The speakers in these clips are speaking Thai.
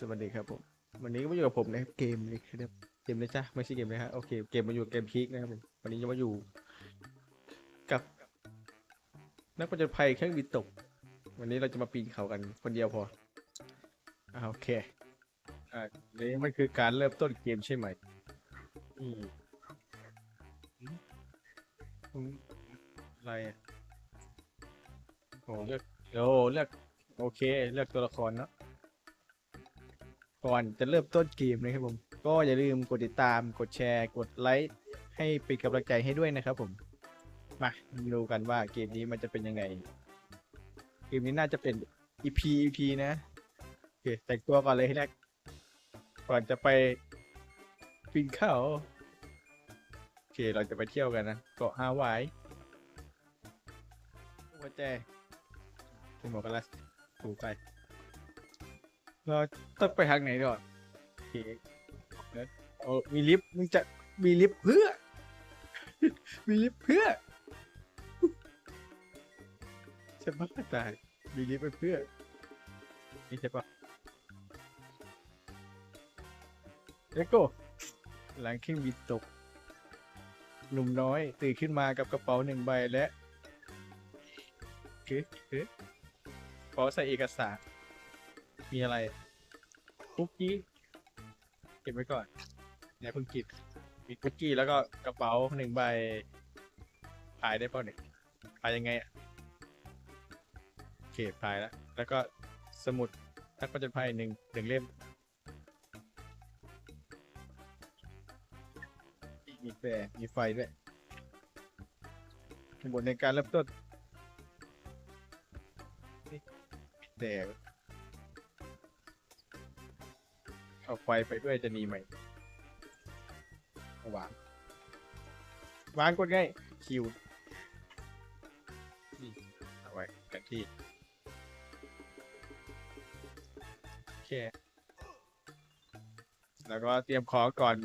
สวัสดีครับผม วันนี้ก็มาอยู่กับผมนะครับเกมเลยครับเกมเลยจ้ะไม่ใช่เกมเลยฮะโอเคเกมมาอยู่เกมพีคนะครับผมวันนี้จะมาอยู่ กับ นักประจนภัยเครื่องบินตก วันนี้เราจะมาปีนเขากันคนเดียวพออ่าโอเคอ่านี่มันคือการเริ่มต้นเกมใช่ไหมอืมอืมอะไรอะโอ้เลือกโอ้เลือกโอเค เลือกตัวละครเนาะ ก่อนจะเริ่มต้นเกมนะครับผม ก็อย่าลืมกดติดตามกดแชร์ กดไลค์ให้เป็นกำลังใจให้ด้วยนะครับผมมาดูกันว่าเกมนี้มันจะเป็นยังไง เกมนี้น่าจะเป็น EP EP นะโอเคแต่งตัวก่อนเลยให้แรกก่อนจะไปปีนเขาโอเคเราจะไปเที่ยวกันนะเกาะฮาวายหัวใจคุณหมอกันละถูไป เราต้องไปทางไหนก่อนโอเคแล้วโอ้มีลิฟต์มึงจะมีลิฟต์เพื่อ มีลิฟต์เพื่อ จะบ้าตายมีลิฟต์ไปเพื่อ นี่ใช่ปะเลโก้หลังเครื่องบินตกหนุ่มน้อย ตื่นขึ้นมากับกระเป๋าหนึ่งใบและคือคือกระเป๋าใส่เอกสาร มีอะไรคุกกี้เก็บไว้ก่อนเนี่ยเพิ่งกินมีคุกกี้แล้วก็กระเป๋าหนึ่งใบขายได้เปล่าเนี่ยขายยังไงอะโอเคขายแล้วแล้วก็สมุดนักประจนภัยหนึ่งหนึ่งเล่มมีแฟมีไฟด้วยสมุดในการเริ่มต้นนี่แต่ เอาไฟไปด้วยจะหนีไหมเอาวางวางกดง่ายคิวนี่เอาไว้กันที่โอเค แล้วก็เตรียมของก่อน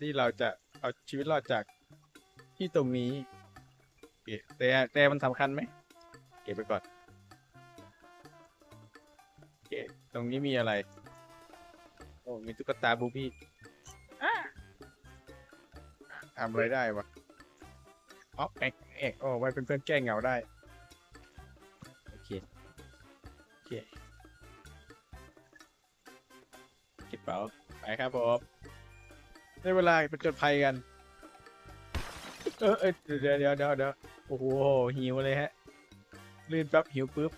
ที่เราจะเอาชีวิตรอดจากที่ตรงนี้โอเคแต่แต่มันสำคัญไหมเก็บไปก่อน โอเค ตรงนี้มีอะไรโอ้มีตุ๊กตาบูบี้อะทำอะไรได้วะอ๋อเอกเอกโอ้ไว้เป็นเพื่อนแก้เหงาได้ โอเค โอเคเก็บเป๋าไปครับผมได้เวลาไปจดภัยกัน เออเออเดี๋ยวเดี๋ยวเดี๋ยวเดี๋ยวโอ้โห หิวเลยฮะ ลื่นปั๊บหิวปุ๊บ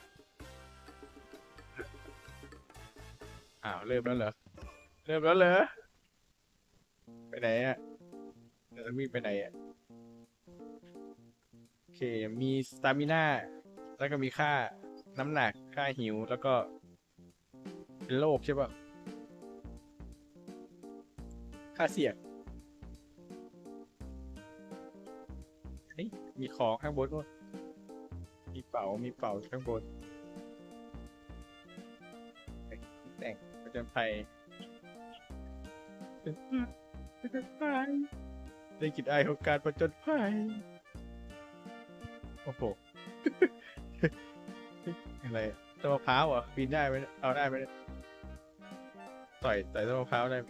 อ้าว เริ่มแล้วเหรอ เริ่มแล้วเหรอไปไหนอะจะวิ่งไปไหนอะโอเค มีสตามิน่าแล้วก็มีค่าน้ำหนักค่าหิวแล้วก็เป็นโรคใช่ปะค่าเสี่ยงเฮ้ยมีของข้างบนด้วยมีเป๋ามีเป๋าข้างบนแต่งประจนภัย เป็นผจญภัยได้กลินอายของการประจนภัยโอ้โห อะไรอะต้นมะพร้าวเหรอะปีนได้ไหมเนี่ยเอาได้ไหมเนี่ยต่อยต่อยต้นมะพร้าวได้ไหม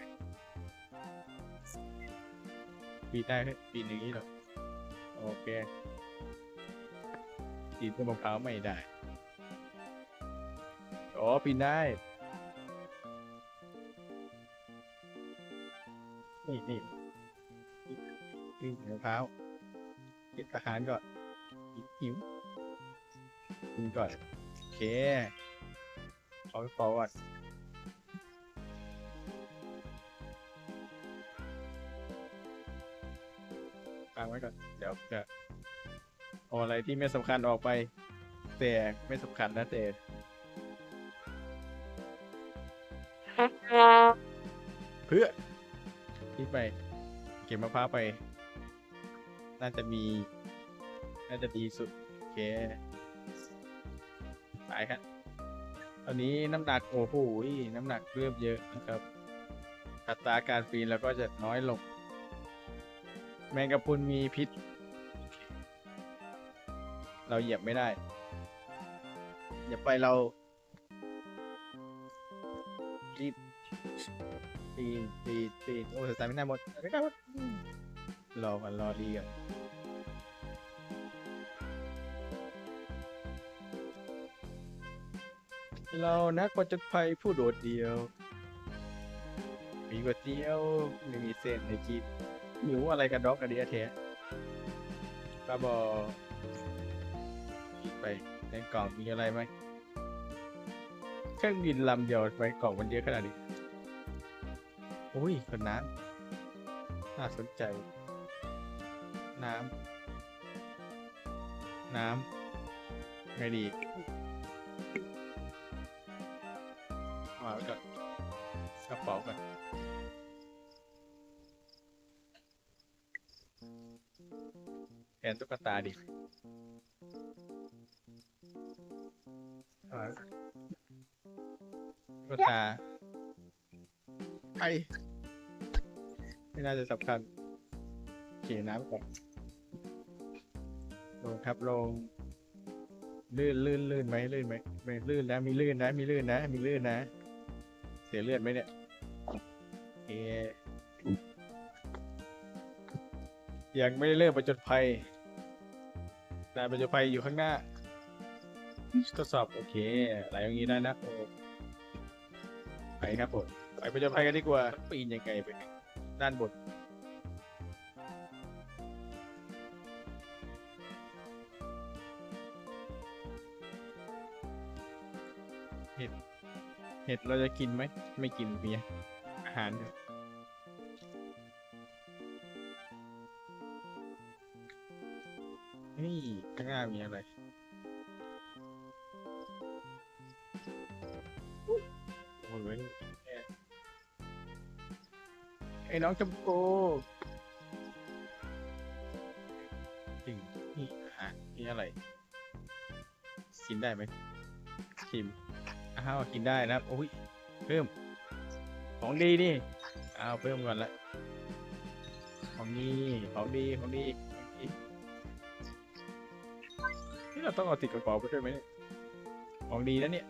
ปีนได้ไหมปีนอย่างนี้เหรอโอเคปีนต้นมะพร้าวไม่ได้อ๋อปีนได้ นี่นี่นี่มะพร้าวกินอาหารก่อนหิวกินก่อน โอเคขอไปฟอก่อนฟังไว้ก่อน เดี๋ยวจะเอาอะไรที่ไม่สำคัญออกไป แต่ไม่สำคัญนะแต่เพื่อ ที่ไป เก็บมะพร้าวไป น่าจะมี น่าจะดีสุด โอเค ไปครับ ตอนนี้น้ำหนักโอ้โหน้ำหนักเริ่มเยอะนะครับอัตราการปีนเราก็จะน้อยลง แมงกะพรุนมีพิษ เราเหยียบไม่ได้ อย่าไปเรา ปีนปีนปีโอ้สาร์ไม่น่าหมดไม่ได้หมดรอกันรอดีกันเรานักประจนภัยผู้โดดเดี่ยว มีก๋วยเตี๋ยวไม่มีเส้นให้กินหิวอะไรกันด็อกอะเดียแท้ป้าบอไปในกล่องมีอะไรไหม เครื่องบินลำเดียวไปกล่องมันเยอะขนาดนี้ อุ้ยคนน้ำน่าสนใจ น้ำ น้ำไงดีวางไว้ก่อนกระเป๋าก่อนแทนตุ๊กตาดิตุ๊กตาไป ไม่น่าจะสำคัญขียน้ำก่อนลงครับลงลื่นลื่นลื่นไหมลื่นไหมไม่ลื่นนะมีลื่นนะ มีลื่นนะ มีลื่นนะ เสียเลือดไหมเนี่ยโอเคยังไม่ได้เริ่มประจนภัยการประจนภัยอยู่ข้างหน้าทดสอบโอเคไหลอย่างนี้ได้นะไปครับผมไปประจนภัยกันดีกว่าปีนยังไงไป ด้านบน เห็ด เห็ดเราจะกินไหม ไม่กินเบียอาหารเนี่ยนี่ข้างหน้ามีอะไรโอ้ย ไอ้น้องจำโกจริงนี่อาหารนี่อะไร กินได้ไหมชิมอ้าวกินได้นะครับโอ้ยเพิ่ม ของดีนี่อ้าวเพิ่มก่อนละของดีของดีของดีของดีนี่เราต้องเอาติดกระเป๋าไปด้วยไหมเนี่ยของดีนะเนี่ย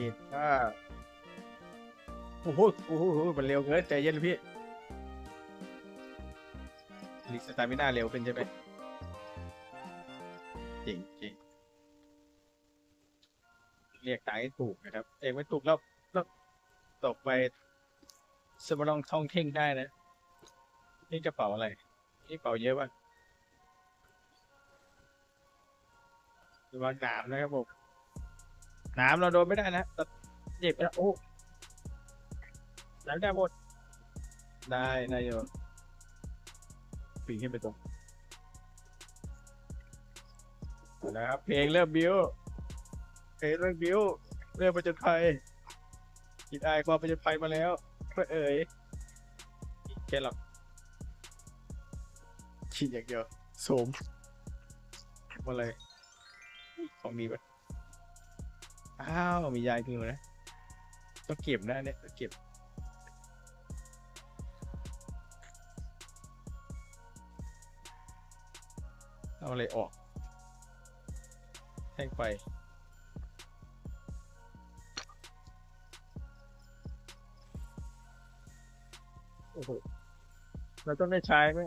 ติดถ้าโอ้โหโอ้โหมันเร็วเกินใจเย็นพี่ลิสตามิน่าเร็วขึ้นใช่ไหมจริงจริงเรียกตายถูกนะครับ เองไม่ถูกแล้วแล้วตกไปสมรองท่องเท่งได้นะ นี่กระเป๋าอะไร นี่กระเป๋าเยอะป่ะระวังหนามนะครับผม น้ำเราโดนไม่ได้นะแต่เจ็บไปแล้วโอ้น้ำได้หมดได้ได้อยู่ปีนขึ้นไปตรงเอาละครับเพลงเริ่มบิวเพลงเริ่มบิวเริ่มประจนภัยกินอายความประจนภัยมาแล้วเพื่อเอ๋ยแค่หรอกคิดอย่างเดียวโสมมาเลยของดีปะ อ้าว มียายคือนะ ต้องเก็บนะเนี่ยต้องเก็บ เอาอะไรออกแท่งไฟโอ้โหเราต้องได้ใช้ไหม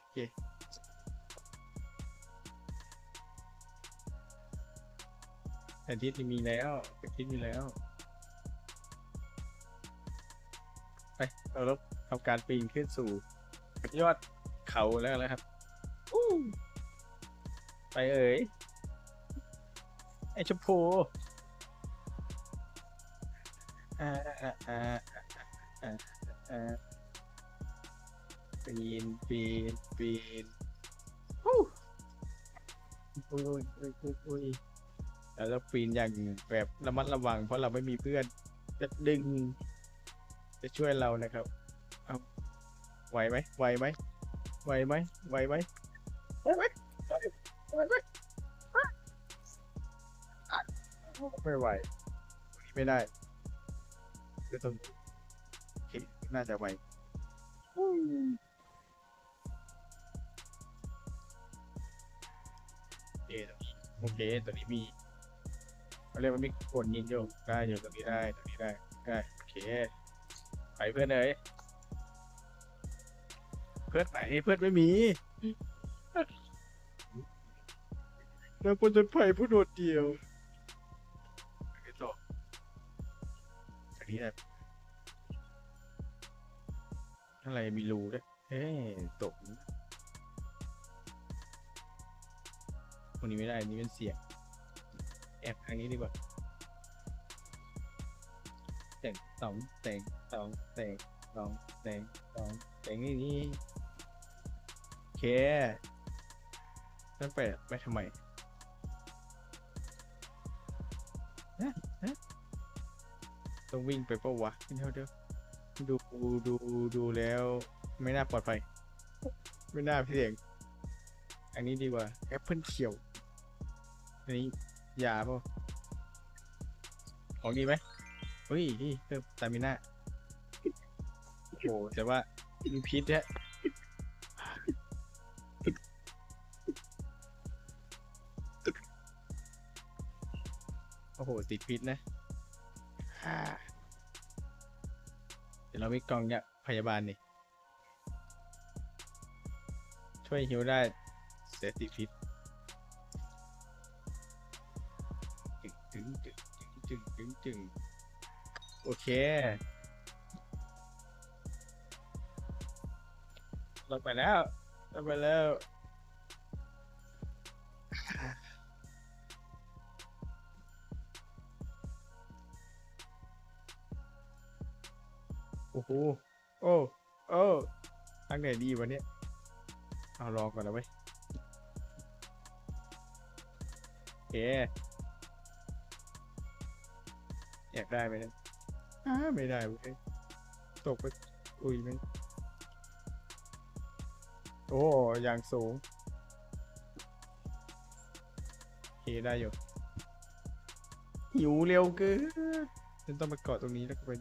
โอเค แผนที่ที่มีแล้วแผนที่มีแล้ว ไป เราต้องทำการปีนขึ้นสู่ ยอดเขาแล้วนะครับไปเอ๋ย ไอชมพูอ่าอ่าอ่าอ่าอ่าปีนปีนปีนอู้อุ้ยอุ้ยอุ้ยอุ้ย แล้วเราปีนอย่างแบบระมัดระวัง เพราะเราไม่มีเพื่อน จะดึง จะช่วยเรานะครับ เอาไหวไหมไหวไหมไหวไหมไหวไหมไหวไหมไหวไหมไม่ไหวไม่ได้ก็ต้องโอเคน่าจะไหวตรงนี้โอเค ตัวนี้มี เขาเรียกว่ามีกดยิงโยกได้อยู่ตรงนี้ได้ตรงนี้ได้ได้โอเคไปเพื่อนเลยเพื่อนไหนเพื่อนไม่มีแล้วคนจะไปผู้โดดเดี่ยวไปต่ออันนี้ได้อะไรมีรูด้วยเฮ้ตกตรงนี้ไม่ได้นนี้เป็นเสียง แอบทางนี้ดีกว่าแต่งสองแต่งสองแต่งสองแต่งสองแต่งนี่นี่โอเคนั่นไปไปทำไมฮะฮะต้องวิ่งไปปะวะเดี๋ยวเดี๋ยวดูดูดูแล้วไม่น่าปลอดภัย ไม่น่าพี่เสียงอันนี้ดีกว่าแอปเปิลเขียวอันนี้ ยาเปล่าของดีไหมเฮ้ยนี่เพิ่มสตามิน่าโอ้โหแต่ว่ามีพิษแฮะโอ้โห ติดพิษนะฮ่าเดี๋ยวเรามีกล่องเนี่ยพยาบาลนี่ ช่วยฮิวได้เสียติดพิษ จึงจึงจึงจึงจึงจึงโอเคลงไปแล้วลงไปแล้วโอ้โหโอ้โอ้ทางไหนดีวะเนี่ยเอารอก่อนนะเว้ยโอเค อยากได้ไหมเนี่ยอ้าไม่ได้เว้ยตกไปอุ้ยมันโอ้อย่างสูงโอเคได้อยู่หิวเร็วเกินฉันต้องไปเกาะตรงนี้แล้วก็เป็น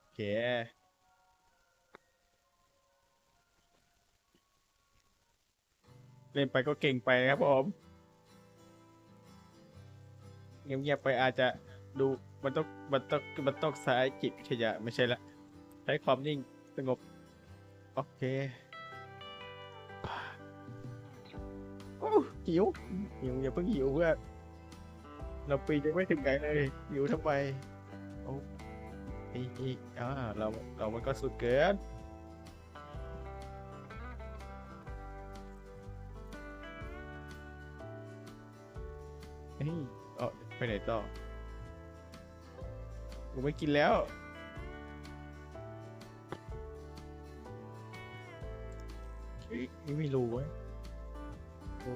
โอเค เล่นไปก็เก่งไปนะครับผมเงียบๆไปอาจจะดูมันต้องมันต้องมันต้องใช้จิตวิทยาไม่ใช่ละใช้ความนิ่งสงบ โอเคโอ้หิวหิวอย่าเพิ่งหิวเพื่อนเราปีนยังไม่ถึงไหนเลยหิวทำไมโอ้อีอีอ่าเราเรามันก็สุดเกิน ไปไหนต่อ กูไม่กินแล้วเฮ้ยนี่ไม่รู้เว้ยโอ้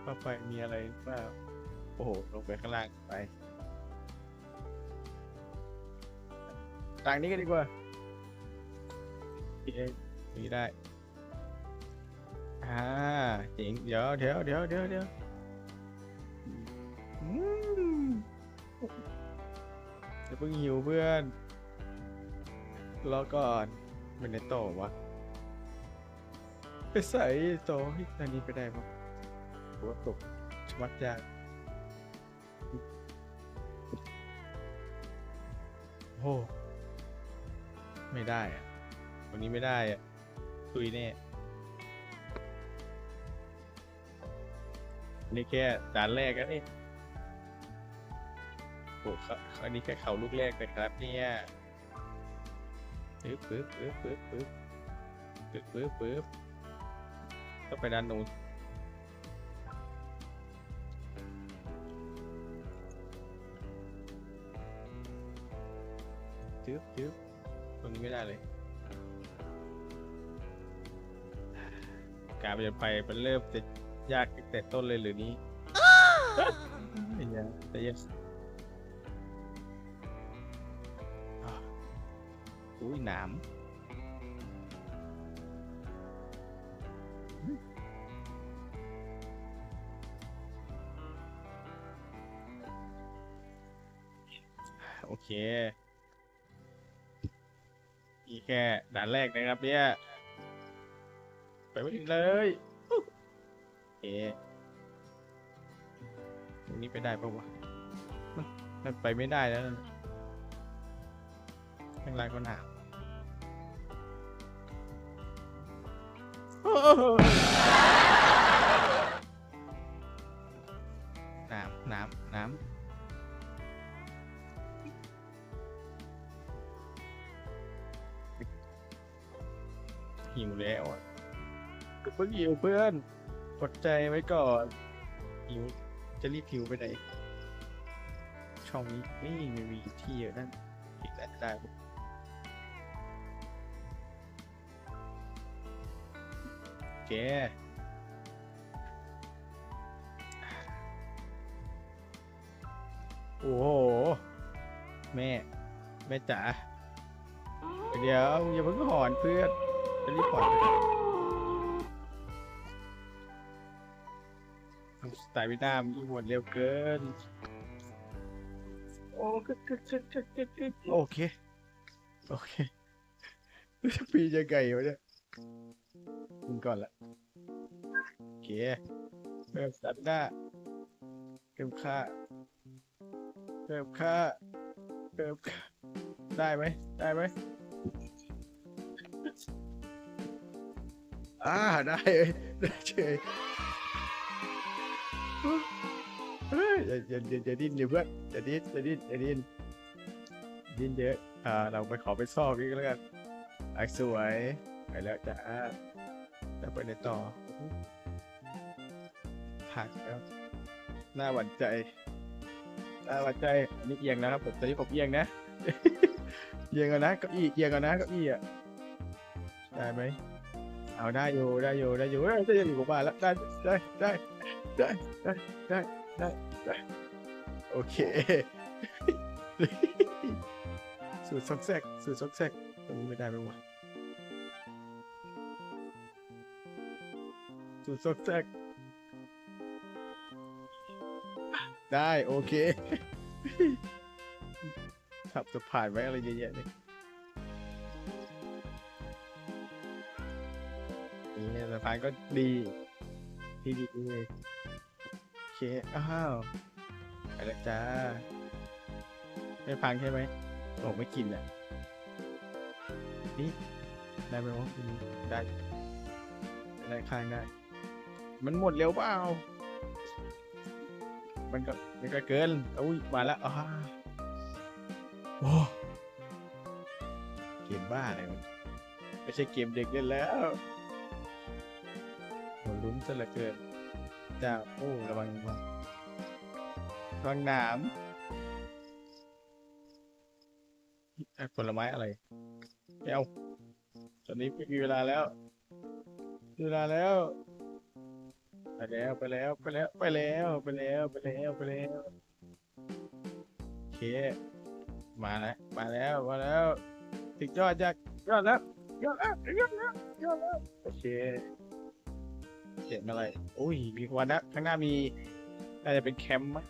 เข้าไปมีอะไรเปล่าโอ้โห ลงไปข้างล่างไป ทางนี้กันดีกว่าโอเคนี่ได้ อ่าเจ๋งเดี๋ยวเดี๋ยวเดี๋ยวเดี๋ยวเดี๋ยว อืมอย่าเพิ่งหิวเพื่อน รอก่อนมันในโตวะไปใส่โตอันนี้ไปได้ปะหัวตกชะมัดยากโอ้ไม่ได้อะวันนี้ไม่ได้อะตุยแน่นี่แค่ด่านแรกอะนี่ โอ้เขาอันนี้แค่เขาลูกแรกเลยครับ เนี่ยปึ๊บปึ๊บปึ๊บปึ๊บปึ๊บปึ๊บปึ๊บปึ๊บต้องไปด้านนู้นจึ๊บจึ๊บตรงนี้ไม่ได้เลย การไปจนไปมันเริ่มจะยากตั้งแต่ต้นเลยหรือนี้ไม่ยากแต่ยัง อุ้ยหนามโอเคอีกแค่ด่านแรกนะครับเนี่ย ไปไม่ถึงเลยอุ๊ยเอตรงนี้ไปได้ปะวะ มันไปไม่ได้แล้วนะข้างล่างก็หนาว น้ำน้ำน้ำหิวแล้วอะเพิ่งหิวเพื่อนกดใจไว้ก่อนหิวจะรีบหิวไปไหนช่องนี้ไม่มีที่อยู่นั่นอีกแล้วได้ โอเคโอ้โห แม่ แม่จ๋า เดี๋ยวอย่าเพิ่งหอนเพื่อนจะรีบหอนไปสไตล์วินามนหวนเร็วเกินโอ้กึกกึกกึกกึกกึกกึกโอเค โอเคจะปีจะไก่วะเนี่ยกินก่อนละโอ เคเพิ่มสาร์ทหน้าเพิ่มค่าเพิ่มค่าเพิ่มค่าได้ไหมได้ไหมอ่าได้เอ้ยได้เฉยเฮ้ยอย่าอย่าอย่าอย่าดิ้นอย่าเพื่อนอย่าดิ้นอย่าดิ้นอย่าดิ้นดิ้นเยอะอ่าเราไปขอไปซอกอีกแล้วกันอะสวยไปแล้วจ้าแล้วไปในต่อ ผักแล้วหน้าหวั่นใจหน้าหวั่นใจอันนี้เอียงนะครับผมตอนนี้ผมเอียงนะ เอียงกันนะเก้าอี้เอียงกันนะเก้าอี้อะได้ไหมเอาได้อยู่ได้อยู่ได้อยู่เอ้ยได้อยู่กับบ้านแล้วได้ได้ได้ได้ได้ได้ได้ได้โอเคสูตรซอกแซกสูตรซอกแซกตรงนี้ไม่ได้ไหมวะสูตรซอกแซก ได้โอเคขับสะพานไว้อะไรเยอะแยะเลยนี่สะพานก็ดีที่ดีเลยโอเค อ้าวไปแล้วจ้า ไม่พังใช่ไหมโอ้ไม่กินอะ นี่ ได้ไหมวะได้ได้ข้างได้ มันหมดเร็วเปล่า มันก็มันก็เกินอุ้ยมาแล้วอ้าโอ้เกมบ้าอะไรมันไม่ใช่เกมเด็กเล่นแล้วโหลุ้นซะเหลือเกินจ้าโอ้ระวังระวังระวังหนามผลไม้อะไรไม่เอาตอนนี้ไม่มีเวลาแล้วเวลาแล้ว แล้วไปแล้วไปแล้วไปแล้วไปแล้วไปแล้วไปแล้วโอเคมาแล้วมาแล้วมาแล้วถึงยอดจากยอดแล้วยอดแล้วยอดแล้วยอดแล้วโอเคเสียงอะไรอุ้ยมีควันนะข้างหน้ามีน่าจะเป็นแคมป์มั้ง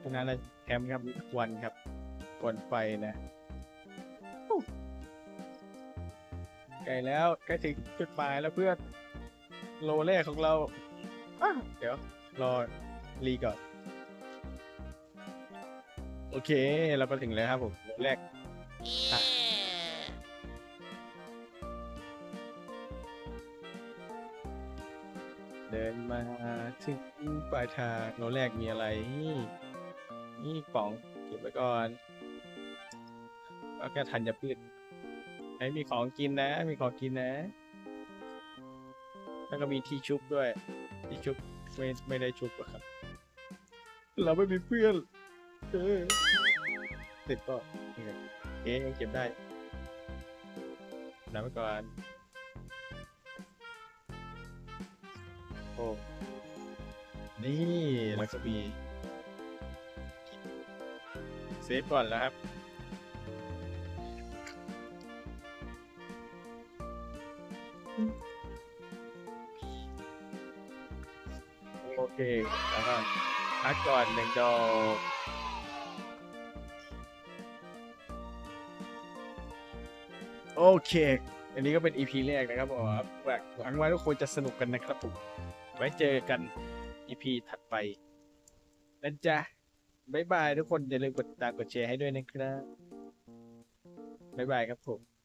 ข้างหน้าน่าจะแคมป์ครับควันครับก่อนไฟนะใกล้แล้วใกล้ถึงจุดหมายแล้วเพื่อน โลแรกของเราอ้าวเดี๋ยว รอรีก่อน โอเค เราก็ถึงแล้วครับผมโลแรก อะ เดินมาถึงปลายทางโลแรกมีอะไร นี่ นี่ป๋องเก็บไว้ก่อนแล้วก็ทันจะพืชไอ้มีของกินนะ มีของกินนะ แล้วก็มีที่ชุบด้วยที่ชุบไม่ไม่ได้ชุบอะครับ เราไม่มีเพื่อนเออติดก็นี่ไงเอ๊ะยังเก็บได้นำไว้ก่อนโอ้นี่แล้วก็มีเซฟก่อนแล้วครับ เคแล้วก็พักก่อนหนึ่งดอกโอเค อันนี้ก็เป็น EP แรกนะครับผมหวังหวังว่าทุกคนจะสนุกกันนะครับผมไว้เจอกัน EP ถัดไปนะจ๊ะบ๊ายบายทุกคนอย่าลืมกดติดตามกดแชร์ให้ด้วยนะครับบ๊ายบายครับผม